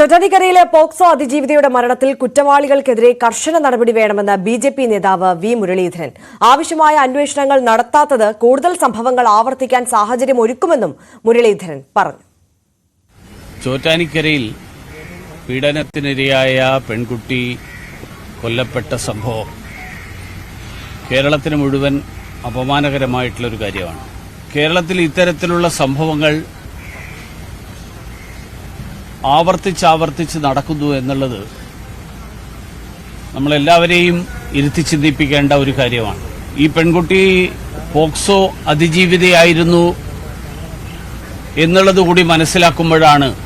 തൊറ്റനിക്കരയിലെ POCSO അതിജീവിതയുടെ മരണത്തിൽ കുറ്റവാളികൾക്കെതിരെ കർശന നടപടി വേണമെന്ന് ബി ജെ പി നേതാവ് വി മുരളീധരൻ. ആവശ്യമായ അന്വേഷണങ്ങൾ നടത്താത്തത് കൂടുതൽ സംഭവങ്ങൾ ആവർത്തിക്കാൻ സാഹചര്യം ഒരുക്കുമെന്നും മുരളീധരൻ പറഞ്ഞു. ചോറ്റാനിക്കരയിൽ പീഡനത്തിനിരയായ പെൺകുട്ടി കൊല്ലപ്പെട്ട സംഭവം കേരളത്തിന് മുഴുവൻ അപമാനകരമായിട്ടുള്ളൊരു കാര്യമാണ്. കേരളത്തിൽ ഇത്തരത്തിലുള്ള സംഭവങ്ങൾ ആവർത്തിച്ചാവർത്തിച്ച് നടക്കുന്നു എന്നുള്ളത് നമ്മളെല്ലാവരെയും ഇരുത്തി ചിന്തിപ്പിക്കേണ്ട ഒരു കാര്യമാണ്. ഈ പെൺകുട്ടി പോക്സോ അതിജീവിതയായിരുന്നു എന്നുള്ളതുകൂടി മനസ്സിലാക്കുമ്പോഴാണ്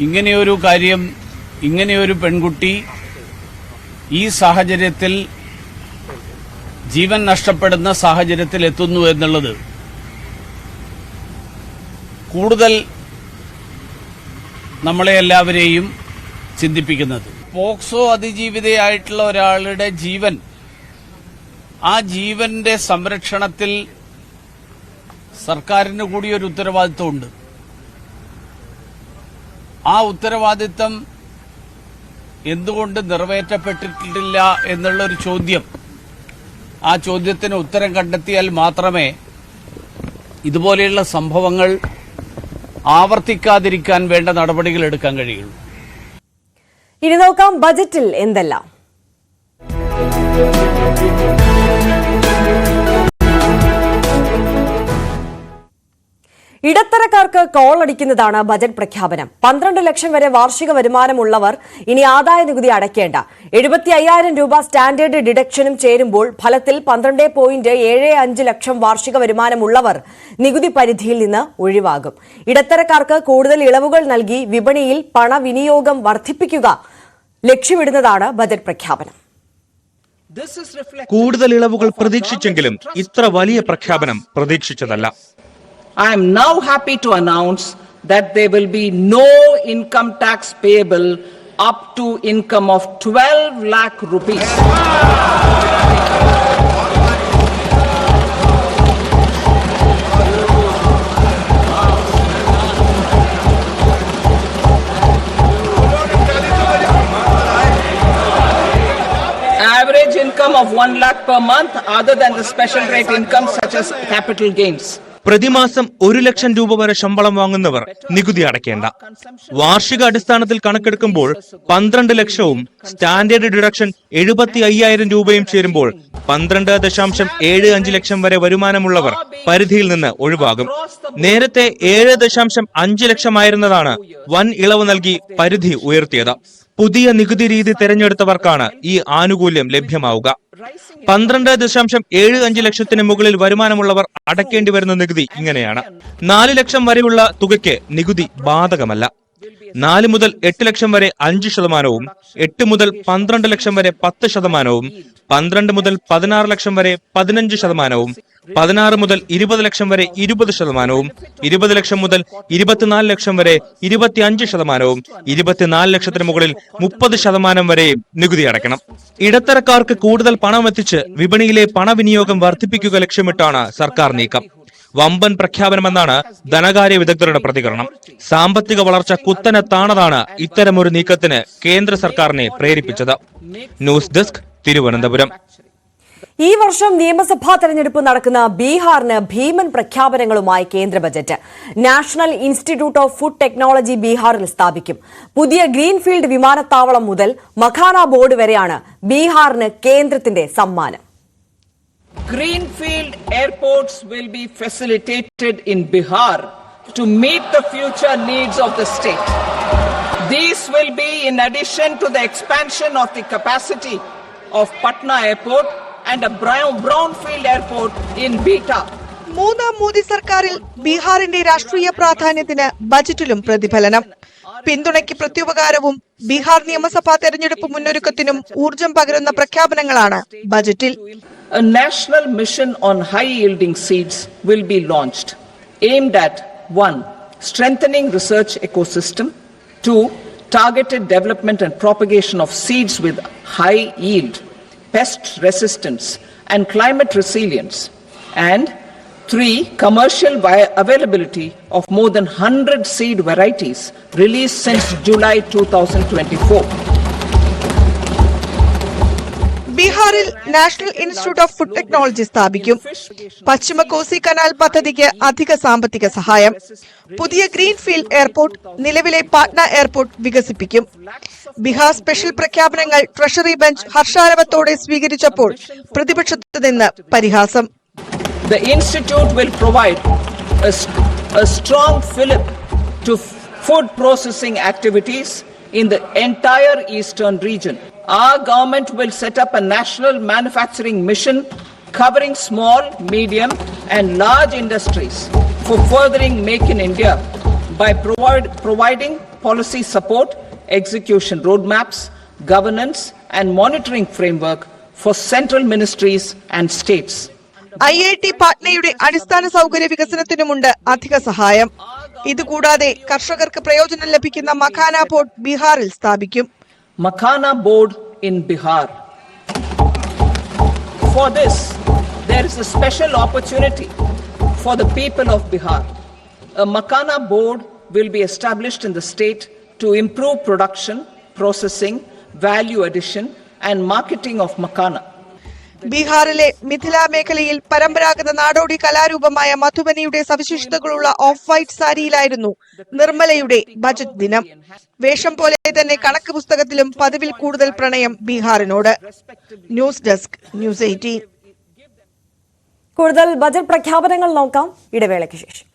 ഇങ്ങനെയൊരു കാര്യം ഇങ്ങനെയൊരു പെൺകുട്ടി ഈ സാഹചര്യത്തിൽ ജീവൻ നഷ്ടപ്പെടുന്ന സാഹചര്യത്തിൽ എത്തുന്നു എന്നുള്ളത് കൂടുതൽ നമ്മളെ എല്ലാവരെയും ചിന്തിപ്പിക്കുന്നത്. പോക്സോ അതിജീവിതയായിട്ടുള്ള ഒരാളുടെ ജീവൻ ആ ജീവന്റെ സംരക്ഷണത്തിൽ സർക്കാരിന് കൂടി ഒരു ഉത്തരവാദിത്വമുണ്ട്. ആ ഉത്തരവാദിത്തം എന്തുകൊണ്ട് നിറവേറ്റപ്പെട്ടിട്ടില്ല എന്നുള്ളൊരു ചോദ്യം. ആ ചോദ്യത്തിന് ഉത്തരം കണ്ടെത്തിയാൽ മാത്രമേ ഇതുപോലെയുള്ള സംഭവങ്ങൾ ആവർത്തിക്കാതിരിക്കാൻ വേണ്ട നടപടികൾ എടുക്കാൻ കഴിയുള്ളൂ. ഇനി നോക്കാം ബജറ്റിൽ എന്തെല്ലാം. ഇടത്തരക്കാർക്ക് കോൾ അടിക്കുന്നതാണ് ബജറ്റ് പ്രഖ്യാപനം. പന്ത്രണ്ട് ലക്ഷം വരെ വാർഷിക വരുമാനമുള്ളവർ ഇനി ആദായ നികുതി അടയ്ക്കേണ്ട. എഴുപത്തി അയ്യായിരം രൂപ സ്റ്റാൻഡേർഡ് ഡിഡക്ഷനും ചേരുമ്പോൾ ഫലത്തിൽ പന്ത്രണ്ട് പോയിന്റ് ഏഴ് അഞ്ച് ലക്ഷം വാർഷിക വരുമാനമുള്ളവർ നികുതി പരിധിയിൽ നിന്ന് ഒഴിവാകും. ഇടത്തരക്കാർക്ക് കൂടുതൽ ഇളവുകൾ നൽകി വിപണിയിൽ പണവിനിയോഗം വർദ്ധിപ്പിക്കുക ലക്ഷ്യമിടുന്നതാണ് ബജറ്റ് പ്രഖ്യാപനം. കൂടുതൽ ഇളവുകൾ പ്രതീക്ഷിച്ചെങ്കിലും ഇത്ര വലിയ പ്രഖ്യാപനം പ്രതീക്ഷിച്ചതല്ല. I am now happy to announce that there will be no income tax payable up to income of 12 lakh rupees. Average income of 1 lakh per month other than the special rate income such as capital gains. പ്രതിമാസം ഒരു ലക്ഷം രൂപ വരെ ശമ്പളം വാങ്ങുന്നവർ നികുതി അടയ്ക്കേണ്ട. വാർഷിക അടിസ്ഥാനത്തിൽ കണക്കെടുക്കുമ്പോൾ പന്ത്രണ്ട് ലക്ഷവും സ്റ്റാൻഡേർഡ് ഡിഡക്ഷൻ എഴുപത്തി അയ്യായിരം രൂപയും ചേരുമ്പോൾ പന്ത്രണ്ട് ദശാംശം ഏഴ് അഞ്ച് ലക്ഷം വരെ വരുമാനമുള്ളവർ പരിധിയിൽ നിന്ന് ഒഴിവാകും. നേരത്തെ ഏഴ് ദശാംശം അഞ്ച് ലക്ഷമായിരുന്നതാണ് വൻ ഇളവ് നൽകി പരിധി ഉയർത്തിയത്. പുതിയ നികുതി രീതി തെരഞ്ഞെടുത്തവർക്കാണ് ഈ ആനുകൂല്യം ലഭ്യമാവുക. പന്ത്രണ്ട് ദശാംശം ഏഴ് അഞ്ച് ലക്ഷത്തിന് മുകളിൽ വരുമാനമുള്ളവർ അടയ്ക്കേണ്ടി വരുന്ന നികുതി ഇങ്ങനെയാണ്. നാല് ലക്ഷം വരെയുള്ള തുകയ്ക്ക് നികുതി ബാധകമല്ല. നാല് മുതൽ എട്ട് ലക്ഷം വരെ അഞ്ച് ശതമാനവും എട്ട് മുതൽ പന്ത്രണ്ട് ലക്ഷം വരെ പത്ത് ശതമാനവും പന്ത്രണ്ട് മുതൽ പതിനാറ് ലക്ഷം വരെ പതിനഞ്ച് ശതമാനവും പതിനാറ് മുതൽ ഇരുപത് ലക്ഷം വരെ ഇരുപത് ശതമാനവും ഇരുപത് ലക്ഷം മുതൽ ഇരുപത്തിനാല് ലക്ഷം വരെ ഇരുപത്തിയഞ്ച് ശതമാനവും ഇരുപത്തിനാല് ലക്ഷത്തിന് മുകളിൽ മുപ്പത് ശതമാനം വരെയും നികുതി അടയ്ക്കണം. ഇടത്തരക്കാർക്ക് കൂടുതൽ പണം എത്തിച്ച് വിപണിയിലെ പണവിനിയോഗം വർദ്ധിപ്പിക്കുക ലക്ഷ്യമിട്ടാണ് സർക്കാർ നീക്കം. വമ്പൻ പ്രഖ്യാപനമെന്നാണ് ധനകാര്യ വിദഗ്ധരുടെ പ്രതികരണം. സാമ്പത്തിക വളർച്ച കുത്തനെ താണതാണ് ഇത്തരമൊരു നീക്കത്തിന് കേന്ദ്ര സർക്കാരിനെ പ്രേരിപ്പിച്ചത്. News desk Thiruvananthapuram. ഈ വർഷം നിയമസഭാ തെരഞ്ഞെടുപ്പ് നടക്കുന്ന ബീഹാറിന് ഭീമൻ പ്രഖ്യാപനങ്ങളുമായി കേന്ദ്ര budget. National institute of food technology ബീഹാറിൽ സ്ഥാപിക്കും. പുതിയ ഗ്രീൻഫീൽഡ് വിമാനത്താവളം മുതൽ മഖാന ബോർഡ് വരെയാണ് ബീഹാറിന് കേന്ദ്രത്തിന്റെ സമ്മാനം. Greenfield airports will be facilitated in Bihar to meet the future needs of the state. These will be in addition to the expansion of the capacity of Patna airport and a brown- brownfield airport in Beta. മൂന്നാം മോദി സർക്കാരിൽ ബീഹാറിന്റെ രാഷ്ട്രീയ പ്രാധാന്യത്തിന് ബജറ്റിലും പ്രതിഫലനം പിന്തുണയ്ക്ക് പ്രത്യുപകാരവും ബീഹാർ നിയമസഭാ തെരഞ്ഞെടുപ്പ് മുന്നൊരുക്കത്തിനും ഊർജം പകരുന്ന പ്രഖ്യാപനങ്ങളാണ് ബജറ്റിൽ national mission on high yielding seeds will be launched, aimed at one, Strengthening research ecosystem, two, Targeted development and propagation of seeds with high yield, pest resistance, and climate resilience, and Three, commercial availability of more than 100 seed varieties released since July 2024. ബീഹാറിൽ national institute of food technology സ്ഥാപിക്കും. പശ്ചിമ Kosi canal പദ്ധതിക്ക് അധിക സാമ്പത്തിക സഹായം. പുതിയ greenfield airport നിലവിലെ Patna airport വികസിപ്പിക്കും. Bihar special പ്രഖ്യാപനങ്ങൾ ട്രഷറി ബെഞ്ച് ഹർഷാരവത്തോടെ സ്വീകരിച്ചപ്പോൾ പ്രതിപക്ഷത്തു നിന്ന് പരിഹാസം. The institute will provide a, a strong fillip to food processing activities in the entire eastern region. Our government will set up a national manufacturing mission covering small, medium, and large industries for furthering Make in India by provide, providing policy support, execution roadmaps, governance, and monitoring framework for central ministries and states. I I T പാട്നയുടെ അടിസ്ഥാന സൗകര്യ വികസനത്തിനുമുണ്ട് അധിക സഹായം ഇതുകൂടാതെ കർഷകർക്ക് പ്രയോജനം ലഭിക്കുന്ന makhana port ബീഹാറിൽ സ്ഥാപിക്കും Makhana board in Bihar. For this, there is a special opportunity for the people of Bihar. A Makana board will be established in the state to improve production, processing, value addition, and marketing of Makhana. ബീഹാറിലെ മിഥില മേഖലയിൽ പരമ്പരാഗത നാടോടി കലാരൂപമായ മധുബനിയുടെ സവിശേഷതകളുള്ള off white സാരിയിലായിരുന്നു നിർമ്മലയുടെ budget ദിനം. വേഷം പോലെ തന്നെ കണക്ക് പുസ്തകത്തിലും പതിവിൽ കൂടുതൽ പ്രണയം ബീഹാറിനോട്. News desk news eighteen. കൂടുതൽ ബജറ്റ് പ്രഖ്യാപനങ്ങൾ നോക്കാം. ഇടവേളയ്ക്ക് ശേഷം.